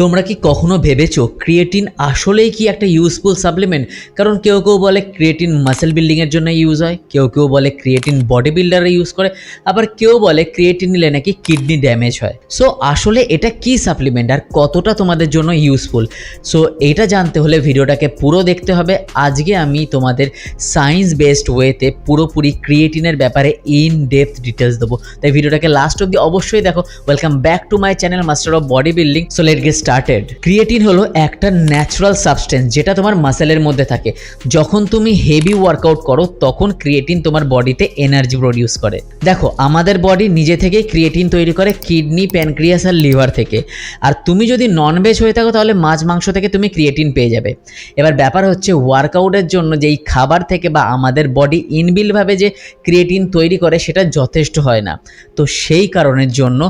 তোমরা কি কখনো ভেবেছো ক্রিয়েটিন আসলেই কি একটা ইউজফুল সাপ্লিমেন্ট কারণ কেউ কেউ বলে ক্রিয়েটিন মাসেল বিল্ডিংয়ের জন্য ইউজ হয়, কেউ কেউ বলে ক্রিয়েটিন বডি বিল্ডারে ইউজ করে, আবার কেউ বলে ক্রিয়েটিন নিলে নাকি কিডনি ড্যামেজ হয়। সো আসলে এটা কি সাপ্লিমেন্ট আর কতটা তোমাদের জন্য ইউজফুল সো এটা জানতে হলে ভিডিওটাকে পুরো দেখতে হবে। আজকে আমি তোমাদের সায়েন্স বেসড ওয়েতে পুরোপুরি ক্রিয়েটিনের ব্যাপারে ইন ডেপথ ডিটেলস দেবো। তাই ভিডিওটাকে লাস্ট অব্দি অবশ্যই দেখো। Welcome back to my channel master of body building so let get started creatine হলো একটা ন্যাচারাল সাবস্টেন্স যেটা তোমার মাসেলের মধ্যে থাকে। যখন তুমি হেভি ওয়ার্কআউট করো, তখন ক্রিয়েটিন তোমার বডিতে এনার্জি প্রডিউস করে। দেখো, আমাদের বডি নিজে থেকেই ক্রিয়েটিন তৈরি করে কিডনি প্যানক্রিয়াস আর লিভার থেকে। আর তুমি যদি ননভেজ হয়ে থাকো, তাহলে মাছ, মাংস থেকে তুমি ক্রিয়েটিন পেয়ে যাবে। এবার ব্যাপার হচ্ছে ওয়ার্কআউটের জন্য যেই খাবার থেকে বা আমাদের বডি ইনবিলভাবে যে ক্রিয়েটিন তৈরি করে, সেটা যথেষ্ট হয় না। তো সেই কারণের জন্য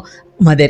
আমাদের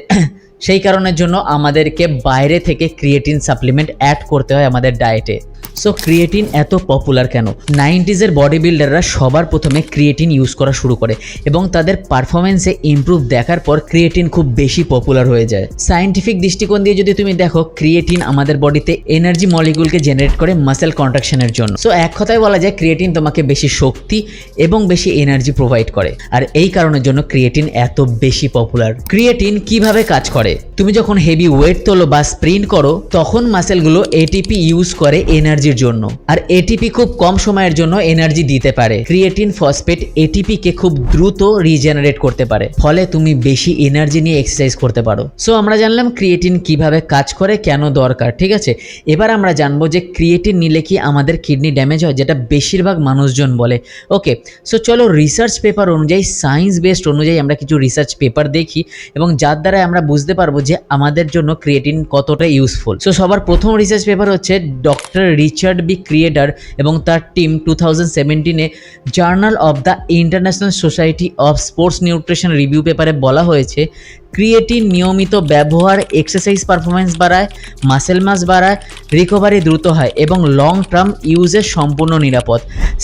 সেই কারণের জন্য আমাদেরকে বাইরে থেকে ক্রিয়েটিন সাপ্লিমেন্ট অ্যাড করতে হয় আমাদের ডায়েটে সো ক্রিয়েটিন এত পপুলার কেন? নাইনটিজের বডি বিল্ডাররা সবার প্রথমে ক্রিয়েটিন ইউজ করা শুরু করে এবং তাদের পারফরমেন্সে ইমপ্রুভ দেখার পর ক্রিয়েটিন খুব বেশি পপুলার হয়ে যায়। সায়েন্টিফিক দৃষ্টিকোণ দিয়ে যদি তুমি দেখো ক্রিয়েটিন আমাদের বডিতে এনার্জি মলিকুলকে জেনারেট করে মাসেল কন্ট্রাকশনের জন্য। সো এক কথায় বলা যায় ক্রিয়েটিন তোমাকে বেশি শক্তি এবং বেশি এনার্জি প্রোভাইড করে। আর এই কারণের জন্য ক্রিয়েটিন এত বেশি পপুলার ক্রিয়েটিন কীভাবে কাজ করে? তুমি যখন হেভি ওয়েট তোলো বা স্প্রিন্ট করো, তখন মাসেলগুলো এটিপি ইউজ করে এনার্জির জন্য। আর এটিপি খুব কম সময়ের জন্য এনার্জি দিতে পারে। ক্রিয়েটিন ফসফেট এটিপি কে খুব দ্রুত রিজেনারেট করতে পারে। ফলে তুমি বেশি এনার্জি নিয়ে এক্সারসাইজ করতে পারো। সো আমরা জানলাম ক্রিয়েটিন কীভাবে কাজ করে, কেন দরকার, ঠিক আছে? এবার আমরা জানব যে ক্রিয়েটিন নিলে কি আমাদের কিডনি ড্যামেজ হয়, যেটা বেশিরভাগ মানুষজন বলে। ওকে সো চলো রিসার্চ পেপার অনুযায়ী সায়েন্স বেসড অনুযায়ী আমরা কিছু রিসার্চ পেপার দেখি এবং যার দ্বারা আমরা বুঝতে পারব যে আমাদের জন্য ক্রিয়েটিন কতটা ইউজফুল সো সবার প্রথম রিসার্চ পেপার হচ্ছে ডক্টর রিচার্ড বি ক্রিয়েটার এবং তার team two thousand সেভেন্টিনে journal of the International Society of Sports Nutrition review পেপারে বলা হয়েছে ক্রিয়েটিন নিয়মিত ব্যবহার এক্সারসাইজ পারফরমেন্স বাড়ায় মাসেল মাস বাড়ায় রিকভারি দ্রুত হয় এবং লং টার্ম ইউজে সম্পূর্ণ নিরাপদ।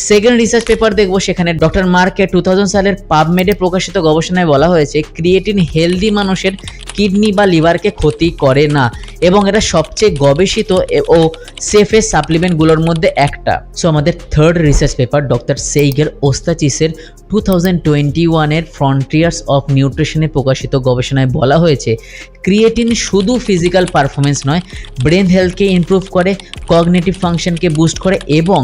সেকেন্ড রিসার্চ পেপার দেখব সেখানে ডক্টর মার্কে টু থাউজেন্ড সালের পাবমেডে প্রকাশিত গবেষণায় বলা হয়েছে, ক্রিয়েটিন হেলদি মানুষের কিডনি বা লিভারকে ক্ষতি করে না এবং এটা সবচেয়ে গবেষিত ও সেফেস্ট সাপ্লিমেন্টগুলোর মধ্যে একটা। সো আমাদের থার্ড রিসার্চ পেপার ডক্টর সেইগের ওস্তাচিসের টু থাউজেন্ড টোয়েন্টি ওয়ানের ফ্রন্টিয়ার্স অফ নিউট্রিশনে প্রকাশিত গবেষণায় বলা হয়েছে ক্রিয়েটিন শুধু ফিজিক্যাল পারফরমেন্স নয় ব্রেন হেলথকে ইমপ্রুভ করে কগনেটিভ ফাংশনকে বুস্ট করে এবং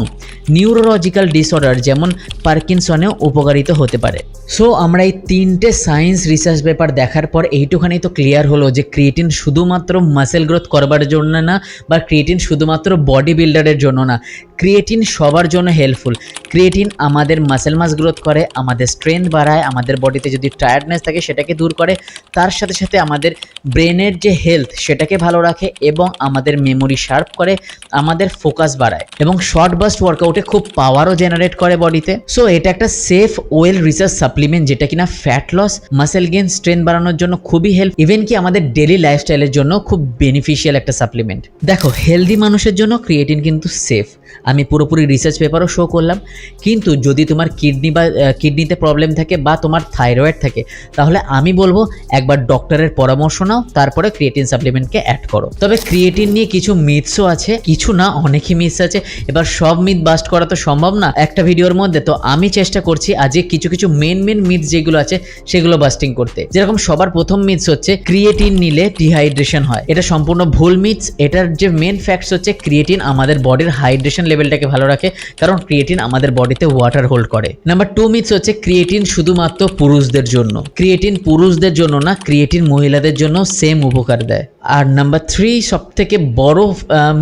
নিউরোলজিক্যাল ডিসঅর্ডার যেমন পার্কিনসনেও উপকারিত হতে পারে। সো আমরা এই তিনটে সায়েন্স রিসার্চ পেপার দেখার পর এইটুখানি তো ক্লিয়ার হলো যে ক্রিয়েটিন শুধুমাত্র মাসেল গ্রোথ করবার জন্য না বা ক্রিয়েটিন শুধুমাত্র বডি বিল্ডারের জন্য না ক্রিয়েটিন সবার জন্য হেল্পফুল ক্রিয়েটিন আমাদের মাসেল মাস গ্রোথ করে আমাদের স্ট্রেংথ বাড়ায়, আমাদের বডিতে যদি টায়ার্ডনেস থাকে সেটাকে দূর করে, তার সাথে সাথে আমাদের ব্রেনের যে হেলথ সেটাকে ভালো রাখে এবং আমাদের মেমোরি শার্প করে, আমাদের ফোকাস বাড়ায় এবং শর্ট বাস্ট ওয়ার্কআউটে খুব পাওয়ারও জেনারেট করে বডিতে সো এটা একটা সেফ ওয়েল রিসার্চ সাপ্লিমেন্ট যেটা কিনা fat loss muscle gain strength বাড়ানোর জন্য খুবই হেল্প ইভেন কি আমাদের ডেলি লাইফস্টাইলের জন্য খুব বেনিফিশিয়াল একটা সাপ্লিমেন্ট দেখো হেলদি মানুষের জন্য ক্রিয়েটিন কিন্তু সেফ আমি পুরোপুরি রিসার্চ পেপারও শো করলাম, কিন্তু যদি তোমার কিডনি বা কিডনিতে প্রবলেম থাকে বা তোমার থাইরয়েড থাকে, তাহলে আমি বলব একবার ডক্টরের পরামর্শ নাও, তারপরে ক্রিয়েটিন সাপ্লিমেন্টকে অ্যাড করো। তবে ক্রিয়েটিন নিয়ে কিছু মিথসও আছে, কিছু না, অনেকই মিথস আছে। এবার সব মিথ বাস্ট করা তো সম্ভব না, একটা ভিডিওর মধ্যে। তো আমি চেষ্টা করছি আজকে কিছু কিছু মেন মেন মিথ যেগুলো আছে, সেগুলো বাস্টিং করতে। যেরকম সবার প্রথম মিথস হচ্ছে ক্রিয়েটিন নিলে ডিহাইড্রেশন হয়। এটা সম্পূর্ণ ভুল মিথস এটার যে মেন ফ্যাক্টস হচ্ছে ক্রিয়েটিন আমাদের বডির হাইড্রেশন লেভেলটাকে ভালো রাখে, কারণ ক্রিয়েটিন আমাদের বডিতে ওয়াটার হোল্ড করে। নাম্বার টু মিথস হচ্ছে ক্রিয়েটিন শুধুমাত্র পুরুষদের জন্য। ক্রিয়েটিন পুরুষদের জন্য না ক্রিয়েটিন মহিলাদের জন্য সেম উপকার দেয়। আর নাম্বার থ্রি সব থেকে বড়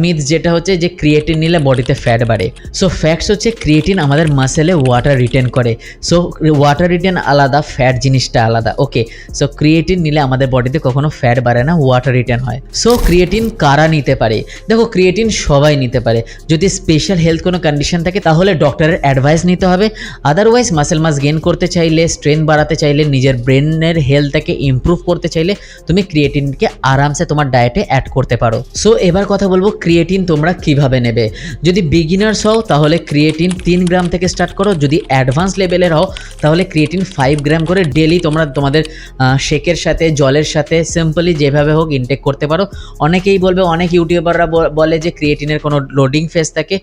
মিথ যেটা হচ্ছে যে ক্রিয়েটিন নিলে বডিতে ফ্যাট বাড়ে। সো ফ্যাটস হচ্ছে ক্রিয়েটিন আমাদের মাসেলে ওয়াটার রিটেন করে। সো ওয়াটার রিটেন আলাদা ফ্যাট জিনিসটা আলাদা। ওকে সো ক্রিয়েটিন নিলে আমাদের বডিতে কখনো ফ্যাট বাড়ে না ওয়াটার রিটেন হয়। সো ক্রিয়েটিন কারা নিতে পারে? দেখো ক্রিয়েটিন সবাই নিতে পারে। যদি স্পেশাল হেলথ কোনো কন্ডিশন থাকে, তাহলে ডক্টরের অ্যাডভাইস নিতে হবে। আদারওয়াইজ মাসেল মাস গেন করতে চাইলে স্ট্রেংথ বাড়াতে চাইলে, নিজের ব্রেনের হেলথটাকে ইমপ্রুভ করতে চাইলে, তুমি ক্রিয়েটিনকে আরামসে তোমার ডায়েটে অ্যাড করতে পারো। সো এবার কথা বলব ক্রিয়েটিন তোমরা কীভাবে নেবে। যদি বিগিনার্স হও, তাহলে ক্রিয়েটিন তিন গ্রাম থেকে স্টার্ট করো। যদি অ্যাডভান্স লেভেলের হও, তাহলে ক্রিয়েটিন ফাইভ গ্রাম করে ডেলি তোমরা তোমাদের শেকের সাথে, জলের সাথে সিম্পলি যেভাবে হোক ইনটেক করতে পারো। অনেকেই বলবে, অনেক ইউটিউবাররা বলে যে ক্রিয়েটিনের কোনো লোডিং ফেস থাকে।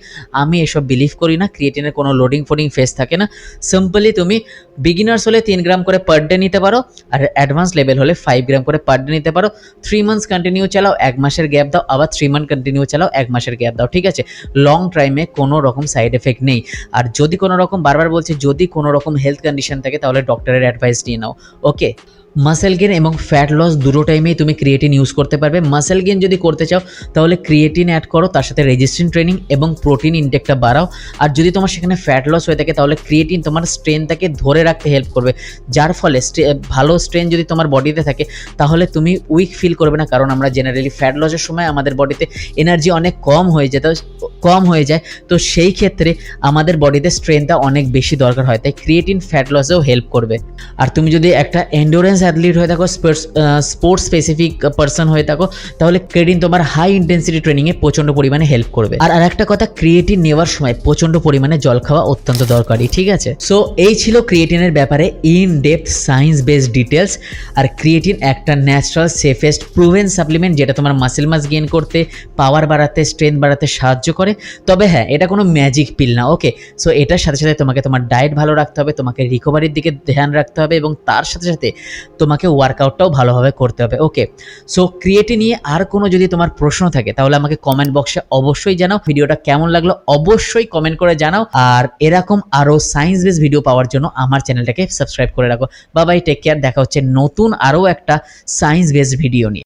আমি এসব বিলিভ করি না ক্রিয়েটিনের কোনো লোডিং ফোডিং ফেস থাকে না। সিম্পলি তুমি বিগিনার্স হলে তিন গ্রাম করে পার ডে নিতে পারো, আর অ্যাডভান্স লেভেল হলে ফাইভ গ্রাম করে পার ডে নিতে পারো। থ্রি মান্থস কন্টিনিউ চালাও, এক মাসের গ্যাপ দাও, আবার থ্রি মান্থ কন্টিনিউ চালাও, এক মাসের গ্যাপ দাও, ঠিক আছে? লং টাইমে কোনো রকম সাইড এফেক্ট নেই। আর যদি কোনো রকম বারবার বলছে, যদি কোনো রকম হেলথ কন্ডিশন থাকে, তাহলে ডক্টরের অ্যাডভাইস নিয়ে নাও ওকে মাসেল গেন এবং ফ্যাট লস দুটো টাইমেই তুমি ক্রিয়েটিন ইউজ করতে পারবে। মাসেল গেন যদি করতে চাও, তাহলে ক্রিয়েটিন অ্যাড করো, তার সাথে রেজিস্ট্রেন্ট ট্রেনিং এবং প্রোটিন ইনটেকটা বাড়াও। আর যদি তোমার সেখানে ফ্যাট লস হয়ে থাকে, তাহলে ক্রিয়েটিন তোমার স্ট্রেনটাকে ধরে রাখতে হেল্প করবে। যার ফলে ভালো স্ট্রেন যদি তোমার বডিতে থাকে, তাহলে তুমি উইক ফিল করবে না। কারণ আমরা জেনারেলি ফ্যাট লসের সময় আমাদের বডিতে এনার্জি অনেক কম হয়ে যেত, কম হয়ে যায়। তো সেই ক্ষেত্রে আমাদের বডিতে স্ট্রেনটা অনেক বেশি দরকার হয়। তাই ক্রিয়েটিন ফ্যাট লসেও হেল্প করবে। আর তুমি যদি একটা এন্ডোরেন্স অ্যাথলিট হয়ে থাকো স্পোর্টস স্পোর্টস স্পেসিফিক পার্সন হয়ে থাকো, তাহলে ক্রিয়েটিন তোমার হাই ইন্টেন্সিটি ট্রেনিংয়ে প্রচণ্ড পরিমাণে হেল্প করবে। আর আরেকটা কথা ক্রিয়েটিন নেওয়ার সময় প্রচণ্ড পরিমাণে জল খাওয়া অত্যন্ত দরকারি, ঠিক আছে? সো এই ছিল ক্রিয়েটিনের ব্যাপারে in depth science based details R creatine একটা ন্যাচারাল সেফেস্ট প্রুভেন সাপ্লিমেন্ট যেটা তোমার মাসেল মাস গেইন করতে পাওয়ার বাড়াতে স্ট্রেংথ বাড়াতে সাহায্য করে। তবে হ্যাঁ এটা কোনো ম্যাজিক পিল না ওকে সো এটার সাথে সাথে তোমাকে তোমার ডায়েট ভালো রাখতে হবে, তোমাকে রিকভারির দিকে ধ্যান রাখতে হবে এবং তার সাথে সাথে তোমাকে ওয়ার্কআউটটাও ভালোভাবে করতে হবে। ওকে সো ক্রিয়েটি নিয়ে আর কোনো যদি তোমার প্রশ্ন থাকে, তাহলে আমাকে কমেন্ট বক্সে অবশ্যই জানাও। ভিডিওটা কেমন লাগল অবশ্যই কমেন্ট করে জানাও। আর এরকম আরও সায়েন্স বেস ভিডিও পাওয়ার জন্য আমার চ্যানেলটাকে সাবস্ক্রাইব করে রাখো। বাবাই টেক কেয়ার দেখা হচ্ছে নতুন আরও একটা সায়েন্স বেস ভিডিও নিয়ে।